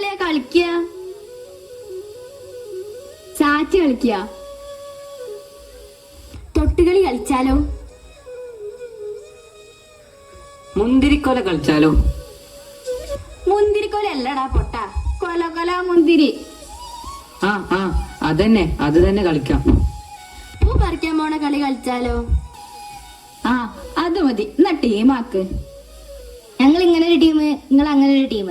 കളിയാ കളിക്കുക ചാറ്റ് കളിക്കുക തൊട്ടുകളി കളിച്ചാലോ? മുന്തിരിക്കൊല കളിച്ചാലോ? മുന്തിരിക്കൊല അല്ലടാ പൊട്ട. കൊല കൊല മുന്തിരി. ആ ആ അതന്നെ അത് തന്നെ കളിക്കാം. പൂ പറിക്കാൻ പോണ കളി കളിച്ചാലോ? ആ അത് മതി. എന്നാ ടീമാക്ക്. ഞങ്ങൾ ഇങ്ങനെ ഒരു ടീം നിങ്ങൾ അങ്ങനെ ഒരു ടീം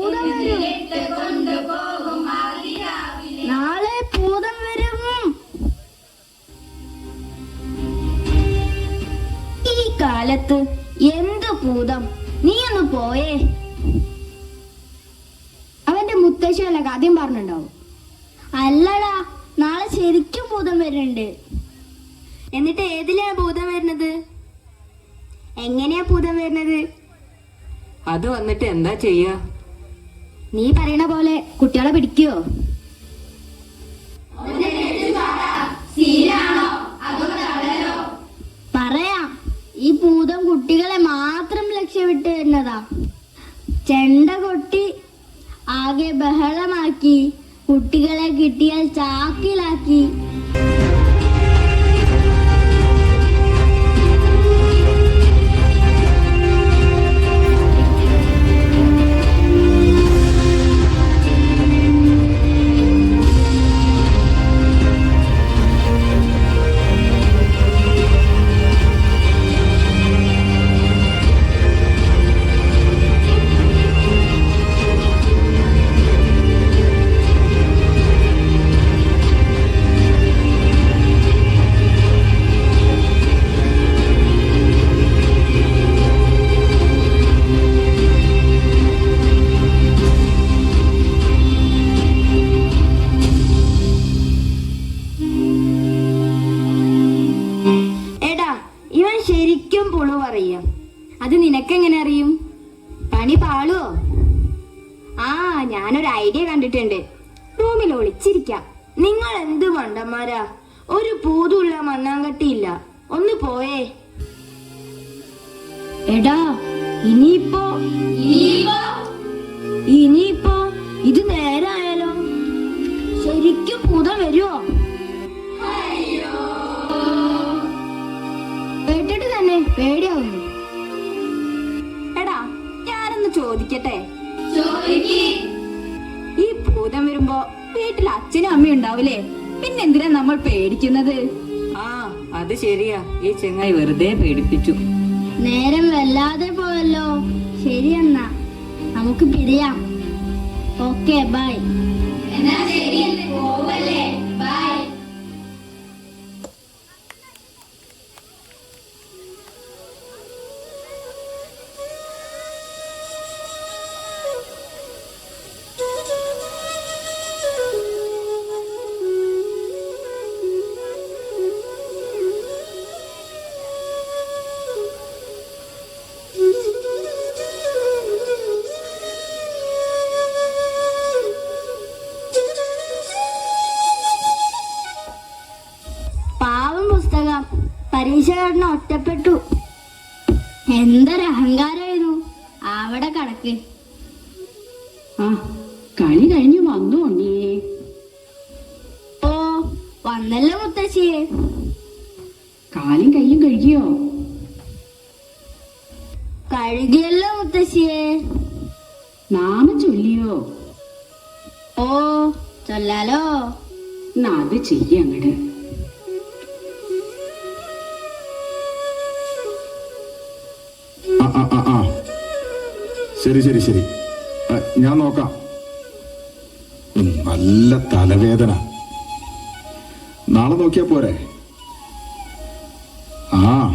പൂരം വരും. നാളെ ഭൂതം വരും. ഈ കാലത്ത് എന്ത് ഭൂതം നീ ഒന്ന് പോയേ. അവന്റെ മുത്തശ്ശിയല്ല ആദ്യം പറഞ്ഞിട്ടുണ്ടാവും. അല്ലടാ നാളെ ശരിക്കും ഭൂതം വരുന്നുണ്ട്. എന്നിട്ട് ഏതിലാ ഭൂതം വരുന്നത്? എങ്ങനെയാ ഭൂതം വരുന്നത്? അത് വന്നിട്ട് എന്താ ചെയ്യാ? നീ പറയണ പോലെ കുട്ടികളെ പിടിക്കോ? പറയാം. ഈ ഭൂതം കുട്ടികളെ മാത്രം ലക്ഷ്യമിട്ട് വരുന്നതാ ചെണ്ട കൊട്ടി ആകെ ബഹളമാക്കി കുട്ടികളെ കിട്ടിയാൽ ചാക്കിലാക്കി പറയും അത് നിനക്കെങ്ങനെ അറിയും? പണി പാളുവോ ആ ഞാനൊരു ഐഡിയ കണ്ടിട്ടുണ്ട്. റൂമിൽ ഒളിച്ചിരിക്കാം. നിങ്ങൾ എന്ത് മണ്ടന്മാരാ? ഒരു പൂതുള്ള മണ്ണാങ്കട്ടിയില്ല. ഒന്ന് പോയേ. എടാ ഇനിയിപ്പോ ഇനിയിപ്പോ? ഇത് നേരായാലോ? ശരിക്കും പൂത വരുമോ പേടിയാവുന്നു. എടാ ഞാനൊന്ന് ചോദിക്കട്ടെ? ഈ ഭൂതം വരുമ്പോ വീട്ടിൽ അച്ഛനും അമ്മയും ഉണ്ടാവില്ലേ? പിന്നെന്തിനാ നമ്മൾ പേടിക്കുന്നത്? ആ അത് ശരിയാ. ഈ ചെങ്ങായി വെറുതെ പേടിപ്പിച്ചു. നേരം വല്ലാതെ പോയല്ലോ. ശരിയെന്നാ. നമുക്ക് പിരിയാം. Okay bye. എന്നാ ശരി പോവല്ലേ? എന്തൊരു അഹങ്കാരമായിരുന്നു അവിടെ കണക്ക് ആ കളി കഴിഞ്ഞ് വന്നു ഉണ്ണിയേ ഓ വന്നല്ലോ മുത്തശ്ശിയെ കാലും കയ്യും കഴുകിയോ? കഴുകിയല്ലോ മുത്തശ്ശിയെ നാമം ചൊല്ലിയോ? ഓ ചൊല്ലാലോ. എന്നാ അത് ചെയ്യങ്ങട് ശരി ശരി ശരി. ഞാൻ നോക്കാം. നല്ല തലവേദന. നാളെ നോക്കിയാ പോരെ? ആ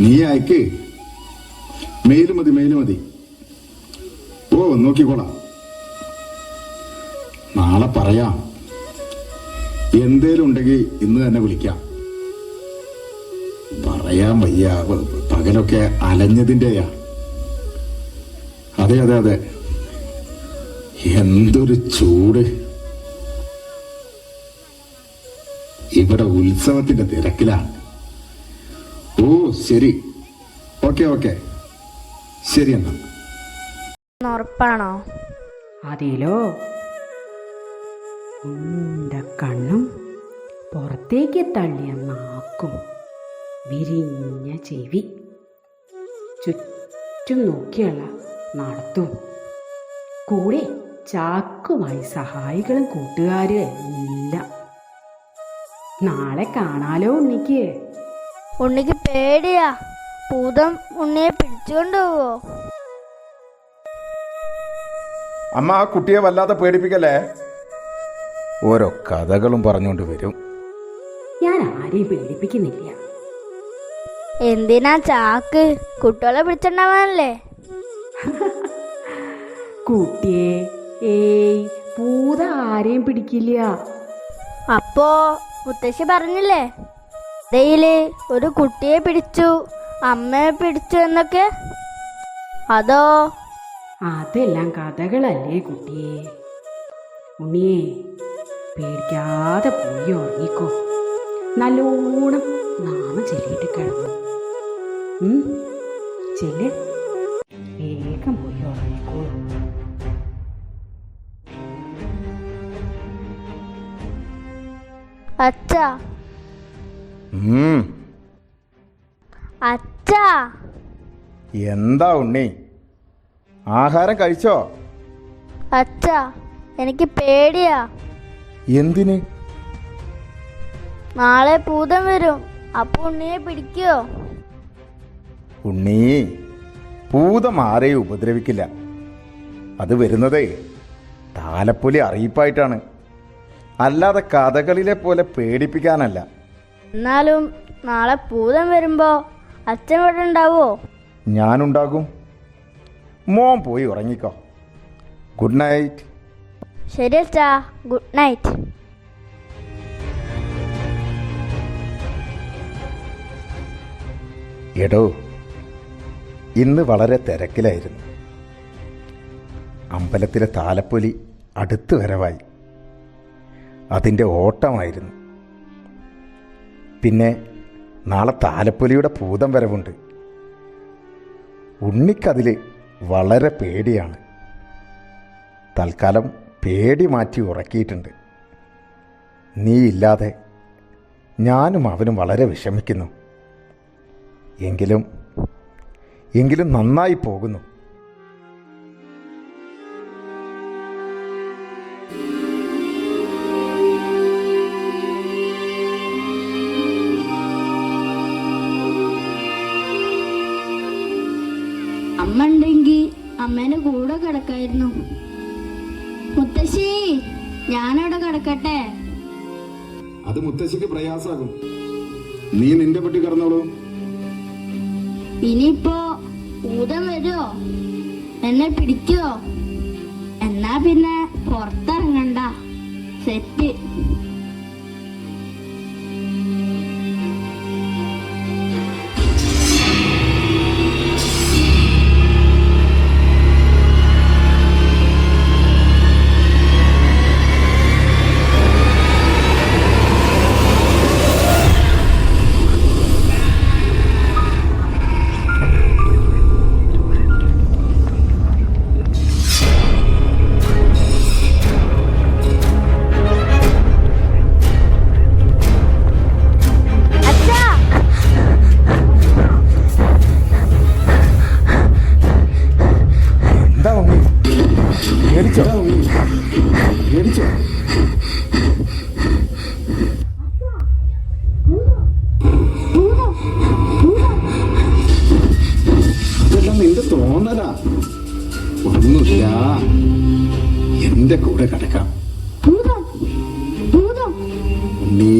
നീ അയക്ക്. മെയിൽ മതി മെയിൽ മതി. ഓ നോക്കിക്കോളാം. നാളെ പറയാം. എന്തേലും ഉണ്ടെങ്കിൽ ഇന്ന് തന്നെ വിളിക്കാം. പറയാൻ വയ്യ പകലൊക്കെ അലഞ്ഞതിന്റെയാ അതെ അതെ അതെ. എന്തൊരു ചൂട്. ഇവിടെ ഉത്സവത്തിന്റെ തിരക്കിലാണ് ഓ ശരി. Okay okay. ശരി എന്നാ. ഉറപ്പാണോ? അതേലോ. ഉണ്ട കണ്ണും പുറത്തേക്ക് തള്ളിയ നാക്കും വിരിഞ്ഞ ചെവി. ചുറ്റും നോക്കിയുള്ള നടത്തും. കൂടെ ചാക്കുമായി സഹായികളും കൂട്ടുകാരും ഇല്ല. നാളെ കാണാലോ ഉണ്ണിക്ക്? ഉണ്ണിക്ക് പേടിയാ. ഭൂതം ഉണ്ണിയെ പിടിച്ചുകൊണ്ട് പോവോ അമ്മ ആ കുട്ടിയെ വല്ലാതെ പേടിപ്പിക്കല്ലേ? ഓരോ കഥകളും പറഞ്ഞുകൊണ്ട് വരും. ഞാൻ ആരെയും പേടിപ്പിക്കുന്നില്ല. എന്തിനാ ചാക്ക്? കുട്ടികളെ പിടിച്ചിട്ടുണ്ടാവാനല്ലേ കുട്ടിയെ. ഏയ് പൂത ആരെയും പിടിക്കില്ല. അപ്പോ മുത്തശ്ശി പറഞ്ഞില്ലേ? ഇടയിൽ ഒരു കുട്ടിയെ പിടിച്ചു അമ്മയെ പിടിച്ചു എന്നൊക്കെ? അതോ? അതെല്ലാം കഥകളല്ലേ കുട്ടിയെ. ഉണ്ണിയെ പേടിക്കാതെ പോയി ഉറങ്ങിക്കോ. നല്ലോണം നാമ ചെല്ലിയിട്ട് കിടന്നു. ചെല്ല്. അച്ഛാ. അച്ഛാ. എന്താ ഉണ്ണി? ആഹാരം കഴിച്ചോ? അച്ഛാ എനിക്ക് പേടിയാ. എന്തിന്? നാളെ പൂതം വരും അപ്പൊ ഉണ്ണിയെ പിടിക്കോ? ഉണ്ണി പൂതം ആരെയും ഉപദ്രവിക്കില്ല. അത് വരുന്നതേ താലപ്പൊലി അറിയിപ്പായിട്ടാണ്. അല്ലാതെ കഥകളിലെ പോലെ പേടിപ്പിക്കാനല്ല. എന്നാലും നാളെ പൂതം വരുമ്പോ അച്ഛൻ ഇവിടെ ഉണ്ടാവോ ഞാനുണ്ടാകും. മോൻ പോയി ഉറങ്ങിക്കോ. Good night. ശരി അച്ഛാ ഗുഡ് നൈറ്റ്. എടോ ഇന്ന് വളരെ തിരക്കിലായിരുന്നു. അമ്പലത്തിലെ താലപ്പൊലി അടുത്തു വരവായി. അതിന്റെ ഓട്ടമായിരുന്നു. പിന്നെ നാളെ താലപ്പൊലിയുടെ ഭൂതം വരവുണ്ട്. ഉണ്ണിക്കതിൽ വളരെ പേടിയാണ്. തൽക്കാലം പേടി മാറ്റി ഉറക്കിയിട്ടുണ്ട്. നീ ഇല്ലാതെ ഞാനും അവനും വളരെ വിഷമിക്കുന്നു. എങ്കിലും എങ്കിലും നന്നായി പോകുന്നു. അത് മുത്തശ്ശിക്ക് പ്രയാസാകും. നീ നിന്റെ പെട്ടി കടന്നോളൂ ഇനിയിപ്പോ ഭൂതം വരുമോ എന്നെ പിടിക്കോ? എന്നാ പിന്നെ പുറത്തിറങ്ങണ്ട. സെറ്റ്. ഒന്നുമില്ല എന്റെ കൂടെ കിടക്കാം. നീ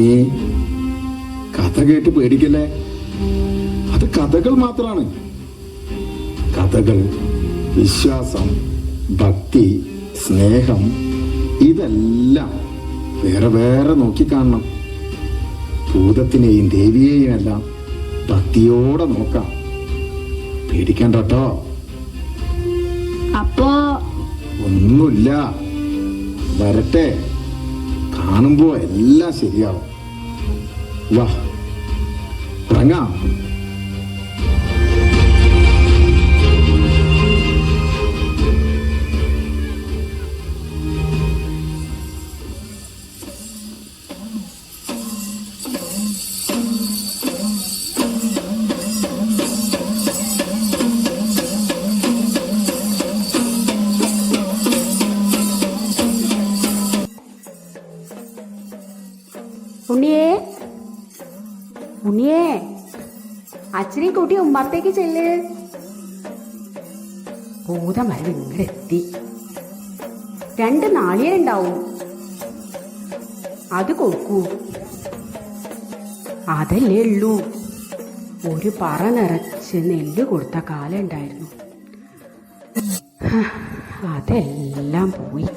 കഥ കേട്ട് പേടിക്കല്ലേ? അത് കഥകൾ മാത്രമാണ് കഥകൾ വിശ്വാസം ഭക്തി സ്നേഹം ഇതെല്ലാം വേറെ വേറെ നോക്കിക്കാണണം. ഭൂതത്തിനെയും ദേവിയെയും എല്ലാം ഭക്തിയോടെ നോക്കാം. പേടിക്കണ്ട കേട്ടോ. അപ്പോ ഒന്നുമില്ല. വരട്ടെ. കാണുമ്പോ എല്ലാം ശരിയാവും. വാ. ഇറങ്ങാം. കൂട്ടി ഉമ്മത്തേക്ക് ചെല്ല്. ഭൂതമരം ഇങ്ങടെ എത്തി രണ്ട് നാളികേരുണ്ടാവും. അത് കൊടുക്കൂ. അതല്ലേ ഉള്ളൂ. ഒരു പറ നിറച്ച് നെല്ല് കൊടുത്ത കാലം ഉണ്ടായിരുന്നു. അതെല്ലാം പോയി.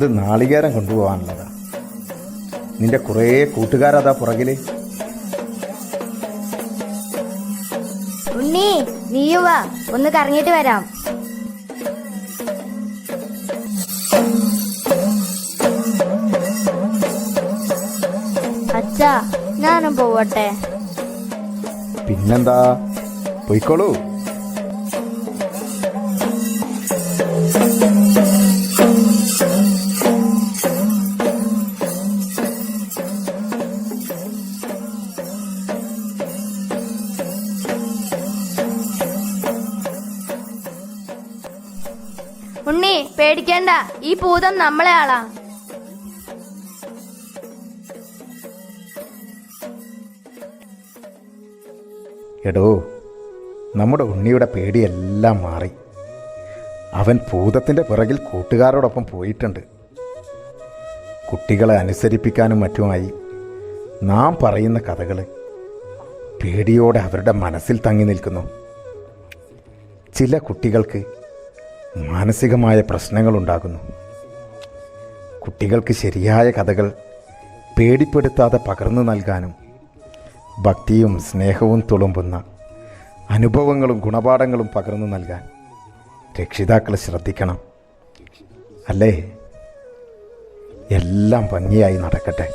അത് നാളികേരം കൊണ്ടുപോകാനുള്ളതാണ് നിന്റെ കുറേ കൂട്ടുകാരതാ പുറകിൽ. ഉണ്ണി നീയുവ ഒന്ന് കറങ്ങിയിട്ട് വരാം. അച്ഛാ ഞാനും പോവട്ടെ. പിന്നെന്താ? പൊയ്ക്കോളൂ. പേടിക്കണ്ട. ഈ ഭൂതം നമ്മളെ ആളാ. എടോ നമ്മുടെ ഉണ്ണിയുടെ പേടിയെല്ലാം മാറി. അവൻ ഭൂതത്തിന്റെ പിറകിൽ കൂട്ടുകാരോടൊപ്പം പോയിട്ടുണ്ട്. കുട്ടികളെ അനുസരിപ്പിക്കാനും മറ്റുമായി നാം പറയുന്ന കഥകൾ പേടിയോടെ അവരുടെ മനസ്സിൽ തങ്ങി നിൽക്കുന്നു. ചില കുട്ടികൾക്ക് മാനസികമായ പ്രശ്നങ്ങൾ ഉണ്ടാകുന്നു കുട്ടികൾക്ക് ശരിയായ കഥകൾ പേടിപ്പെടുത്താതെ പകർന്നു നൽകാനും ഭക്തിയും സ്നേഹവും തുളുമ്പുന്ന അനുഭവങ്ങളും ഗുണപാഠങ്ങളും പകർന്നു നൽകാൻ രക്ഷിതാക്കൾ ശ്രദ്ധിക്കണം. അല്ലേ? എല്ലാം ഭംഗിയായി നടക്കട്ടെ.